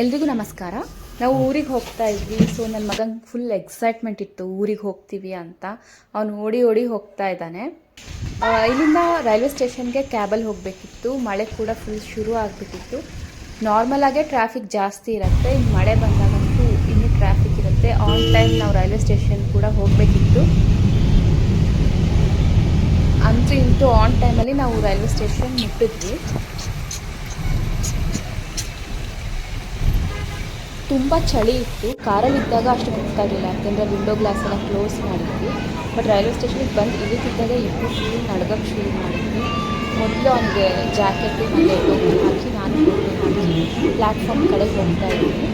ಎಲ್ರಿಗೂ ನಮಸ್ಕಾರ. ನಾವು ಊರಿಗೆ ಹೋಗ್ತಾ ಇದ್ವಿ. ಸೊ ನನ್ನ ಮಗಂಗೆ ಫುಲ್ ಎಕ್ಸೈಟ್ಮೆಂಟ್ ಇತ್ತು. ಊರಿಗೆ ಹೋಗ್ತೀವಿ ಅಂತ. ಅವನು ಓಡಿ ಓಡಿ ಹೋಗ್ತಾ ಇದ್ದಾನೆ. ಇಲ್ಲಿಂದ ರೈಲ್ವೆ ಸ್ಟೇಷನ್ಗೆ ಕ್ಯಾಬಲ್ಲಿ ಹೋಗಬೇಕಿತ್ತು. ಮಳೆ ಕೂಡ ಫುಲ್ ಶುರು ಆಗಿಬಿಟ್ಟಿತ್ತು. ನಾರ್ಮಲ್ ಆಗೇ ಟ್ರಾಫಿಕ್ ಜಾಸ್ತಿ ಇರುತ್ತೆ. ಇನ್ನು ಮಳೆ ಬಂದಾಗಂತೂ ಇನ್ನೂ ಟ್ರಾಫಿಕ್ ಇರುತ್ತೆ. ಆನ್ ಟೈಮ್ ನಾವು ರೈಲ್ವೆ ಸ್ಟೇಷನ್ ಕೂಡ ಹೋಗಬೇಕಿತ್ತು. ಅಂತೂ ಇಂಟು ಆನ್ ಟೈಮಲ್ಲಿ ನಾವು ರೈಲ್ವೆ ಸ್ಟೇಷನ್ ಮುಟ್ಟಿದ್ವಿ. ತುಂಬ ಚಳಿ ಇತ್ತು. ಕಾರಲ್ಲಿ ಇದ್ದಾಗ ಅಷ್ಟು ಗೊತ್ತಾಗಲಿಲ್ಲ ಯಾಕೆಂದರೆ ವಿಂಡೋ ಗ್ಲಾಸ್ ಎಲ್ಲ ಕ್ಲೋಸ್ ಮಾಡಿದ್ವಿ. ಬಟ್ ರೈಲ್ವೆ ಸ್ಟೇಷನಿಗೆ ಬಂದು ಇಳಿತಿದ್ದಾಗ ಇಬ್ಬರು ಶೂ ನಡ್ಗಕ್ಕೆ ಶುರು ಮಾಡಿದ್ವಿ. ಮೊದಲು ಅವನಿಗೆ ಜಾಕೆಟು ಮತ್ತು ಹಾಕಿ ನಾನು ಪ್ಲ್ಯಾಟ್ಫಾರ್ಮ್ ಕಡೆಗೆ ಹೋಗ್ತಾ ಇದ್ದೀನಿ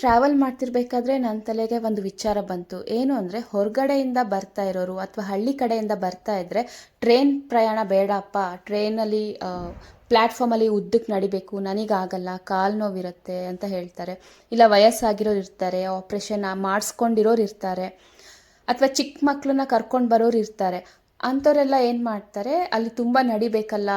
ಟ್ರಾವೆಲ್ ಮಾಡ್ತಿರ್ಬೇಕಾದ್ರೆ ನನ್ನ ತಲೆಗೆ ಒಂದು ವಿಚಾರ ಬಂತು. ಏನು ಅಂದರೆ, ಹೊರಗಡೆಯಿಂದ ಬರ್ತಾ ಇರೋರು ಅಥವಾ ಹಳ್ಳಿ ಕಡೆಯಿಂದ ಬರ್ತಾ ಇದ್ದರೆ ಟ್ರೈನ್ ಪ್ರಯಾಣ ಬೇಡಪ್ಪ. ಟ್ರೈನಲ್ಲಿ ಪ್ಲ್ಯಾಟ್ಫಾರ್ಮಲ್ಲಿ ಉದ್ದಕ್ಕೆ ನಡಿಬೇಕು. ನನಗಾಗಲ್ಲ, ಕಾಲು ನೋವಿರುತ್ತೆ ಅಂತ ಹೇಳ್ತಾರೆ. ಇಲ್ಲ, ವಯಸ್ಸಾಗಿರೋರು ಇರ್ತಾರೆ ಆಪ್ರೇಷನ್ ಮಾಡಿಸ್ಕೊಂಡಿರೋರು ಇರ್ತಾರೆ, ಅಥವಾ ಚಿಕ್ಕ ಮಕ್ಕಳನ್ನ ಕರ್ಕೊಂಡು ಬರೋರು ಇರ್ತಾರೆ. ಅಂಥವರೆಲ್ಲ ಏನು ಮಾಡ್ತಾರೆ? ಅಲ್ಲಿ ತುಂಬ ನಡಿಬೇಕಲ್ಲ,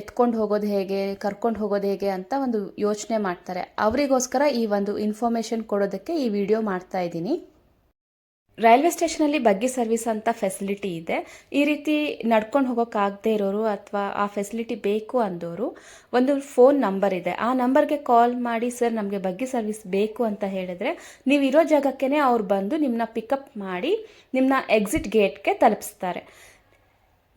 ಎತ್ಕೊಂಡು ಹೋಗೋದು ಹೇಗೆ, ಕರ್ಕೊಂಡು ಹೋಗೋದು ಹೇಗೆ ಅಂತ ಒಂದು ಯೋಚನೆ ಮಾಡ್ತಾರೆ. ಅವರಿಗೋಸ್ಕರ ಈ ಒಂದು ಇನ್ಫಾರ್ಮೇಷನ್ ಕೊಡೋದಕ್ಕೆ ಈ ವಿಡಿಯೋ ಮಾಡ್ತಾ ಇದ್ದೀನಿ. ರೈಲ್ವೆ ಸ್ಟೇಷನಲ್ಲಿ ಬಗ್ಗಿ ಸರ್ವಿಸ್ ಅಂತ ಫೆಸಿಲಿಟಿ ಇದೆ. ಈ ರೀತಿ ನಡ್ಕೊಂಡು ಹೋಗೋಕ್ಕಾಗದೇ ಇರೋರು ಅಥವಾ ಆ ಫೆಸಿಲಿಟಿ ಬೇಕು ಅಂದೋರು ಒಂದು ಫೋನ್ ನಂಬರ್ ಇದೆ. ಆ ನಂಬರ್ಗೆ ಕಾಲ್ ಮಾಡಿ, ಸರ್, ನಮಗೆ ಬಗ್ಗಿ ಸರ್ವಿಸ್ ಬೇಕು ಅಂತ ಹೇಳಿದ್ರೆ ನೀವು ಇರೋ ಜಾಗಕ್ಕೇ ಅವ್ರು ಬಂದು ನಿಮ್ಮನ್ನ ಪಿಕಪ್ ಮಾಡಿ ನಿಮ್ಮನ್ನ ಎಕ್ಸಿಟ್ ಗೇಟ್ಗೆ ತಲುಪಿಸ್ತಾರೆ.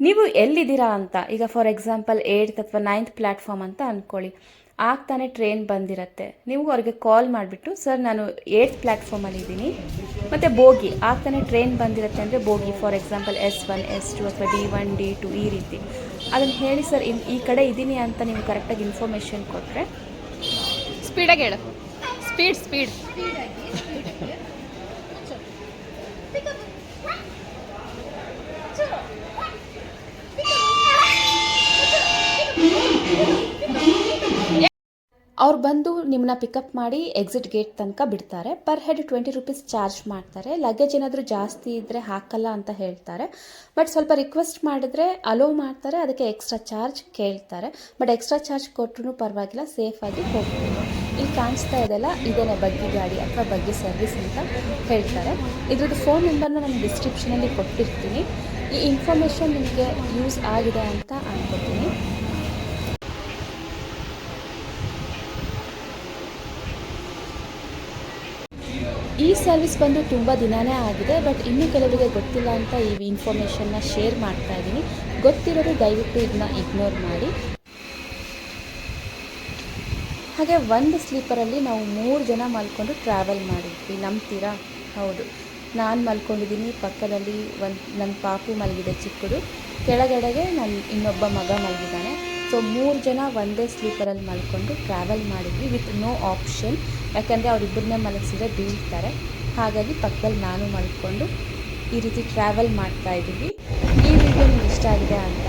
ನೀವು ಎಲ್ಲಿದ್ದೀರಾ ಅಂತ ಈಗ ಫಾರ್ ಎಕ್ಸಾಂಪಲ್ ಏಯ್ಟ್ ಅಥವಾ ನೈನ್ತ್ ಪ್ಲ್ಯಾಟ್ಫಾರ್ಮ್ ಅಂತ ಅಂದ್ಕೊಳ್ಳಿ ಆಗ್ತಾನೆ ತಾನೇ ಟ್ರೈನ್ ಬಂದಿರತ್ತೆ. ನೀವು ಅವ್ರಿಗೆ ಕಾಲ್ ಮಾಡಿಬಿಟ್ಟು ಸರ್ ನಾನು ಏಯ್ಟ್ ಪ್ಲ್ಯಾಟ್ಫಾರ್ಮಲ್ಲಿ ಇದ್ದೀನಿ. ಮತ್ತು ಬೋಗಿ ಆಗ್ತಾನೆ ತಾನೇ ಟ್ರೈನ್ ಬಂದಿರತ್ತೆ ಅಂದರೆ bogie for example S one S two ಅಥವಾ ಡಿ ಒನ್ ಡಿ ಟು ಈ ರೀತಿ. ಅದನ್ನು ಹೇಳಿ ಸರ್ ಇನ್ ಈ ಕಡೆ ಇದ್ದೀನಿ ಅಂತ ನೀವು ಕರೆಕ್ಟಾಗಿ ಇನ್ಫಾರ್ಮೇಷನ್ ಕೊಟ್ಟರೆ ಸ್ಪೀಡಾಗಿ ಹೇಳು. ಸ್ಪೀಡ್ ಸ್ಪೀಡ್ ಅವ್ರು ಬಂದು ನಿಮ್ಮನ್ನ ಪಿಕಪ್ ಮಾಡಿ ಎಕ್ಸಿಟ್ ಗೇಟ್ ತನಕ ಬಿಡ್ತಾರೆ. Per head twenty rupees charge ಮಾಡ್ತಾರೆ. ಲಗೇಜ್ ಏನಾದರೂ ಜಾಸ್ತಿ ಇದ್ದರೆ ಹಾಕಲ್ಲ ಅಂತ ಹೇಳ್ತಾರೆ. ಬಟ್ ಸ್ವಲ್ಪ ರಿಕ್ವೆಸ್ಟ್ ಮಾಡಿದ್ರೆ ಅಲೋ ಮಾಡ್ತಾರೆ. ಅದಕ್ಕೆ ಎಕ್ಸ್ಟ್ರಾ ಚಾರ್ಜ್ ಕೇಳ್ತಾರೆ. ಬಟ್ ಎಕ್ಸ್ಟ್ರಾ ಚಾರ್ಜ್ ಕೊಟ್ಟರು ಪರವಾಗಿಲ್ಲ ಸೇಫಾಗಿ ಹೋಗ್ಬೋದು. ಇಲ್ಲಿ ಕಾಣಿಸ್ತಾ ಇದೆಲ್ಲ ಇದೇನೆ ಬಗ್ಗೆ ಗಾಡಿ ಅಥವಾ ಬಗ್ಗೆ ಸರ್ವಿಸ್ ಅಂತ ಹೇಳ್ತಾರೆ. ಇದ್ರದ್ದು ಫೋನ್ ನಂಬರ್ನ ನಾನು ಡಿಸ್ಕ್ರಿಪ್ಷನಲ್ಲಿ ಕೊಟ್ಟಿರ್ತೀನಿ. ಈ ಇನ್ಫಾರ್ಮೇಷನ್ ನಿಮಗೆ ಯೂಸ್ ಆಗಿದೆ ಅಂತ ಅನ್ಕೋತೀನಿ. ಈ ಸರ್ವಿಸ್ ಬಂದು ತುಂಬ ದಿನಾನೇ ಆಗಿದೆ ಬಟ್ ಇನ್ನೂ ಕೆಲವರಿಗೆ ಗೊತ್ತಿಲ್ಲ ಅಂತ ಈ ಇನ್ಫಾರ್ಮೇಷನ್ನ ಶೇರ್ ಮಾಡ್ತಾ ಇದ್ದೀನಿ ಗೊತ್ತಿರೋದು ದಯವಿಟ್ಟು ಇದನ್ನ ಇಗ್ನೋರ್ ಮಾಡಿ. ಹಾಗೆ ಒಂದು ಸ್ಲೀಪರಲ್ಲಿ ನಾವು ಮೂರು ಜನ ಮಲ್ಕೊಂಡು ಟ್ರಾವೆಲ್ ಮಾಡಿದ್ವಿ. ನಂಬ್ತೀರಾ? ಹೌದು. ನಾನು ಮಲ್ಕೊಂಡಿದ್ದೀನಿ ಪಕ್ಕದಲ್ಲಿ ಒಂದು ನನ್ನ ಪಾಪು ಮಲಗಿದೆ, ಚಿಕ್ಕದು. ಕೆಳಗಡೆಗೆ ನನ್ನ ಇನ್ನೊಬ್ಬ ಮಗ ಮಲಗಿದ್ದಾನೆ. ಸೊ ಮೂರು ಜನ ಒಂದೇ ಸ್ಲೀಪರಲ್ಲಿ ಮಲ್ಕೊಂಡು ಟ್ರಾವೆಲ್ ಮಾಡಿದ್ವಿ ವಿತ್ ನೋ ಆಪ್ಷನ್ ಯಾಕಂದರೆ ಅವರಿಬ್ಬರನ್ನೇ ಮಲಗಿಸಿದ್ರೆ ಬೀಳ್ತಾರೆ. ಹಾಗಾಗಿ ಪಕ್ಕದಲ್ಲಿ ನಾನು ಮಲ್ಕೊಂಡು ಈ ರೀತಿ ಟ್ರಾವೆಲ್ ಮಾಡ್ತಾ ಇದ್ದೀವಿ. ಈ ವಿಡಿಯೋ ನಿಮ್ಗೆ ಇಷ್ಟ ಆಗಿದೆ ಅಂತ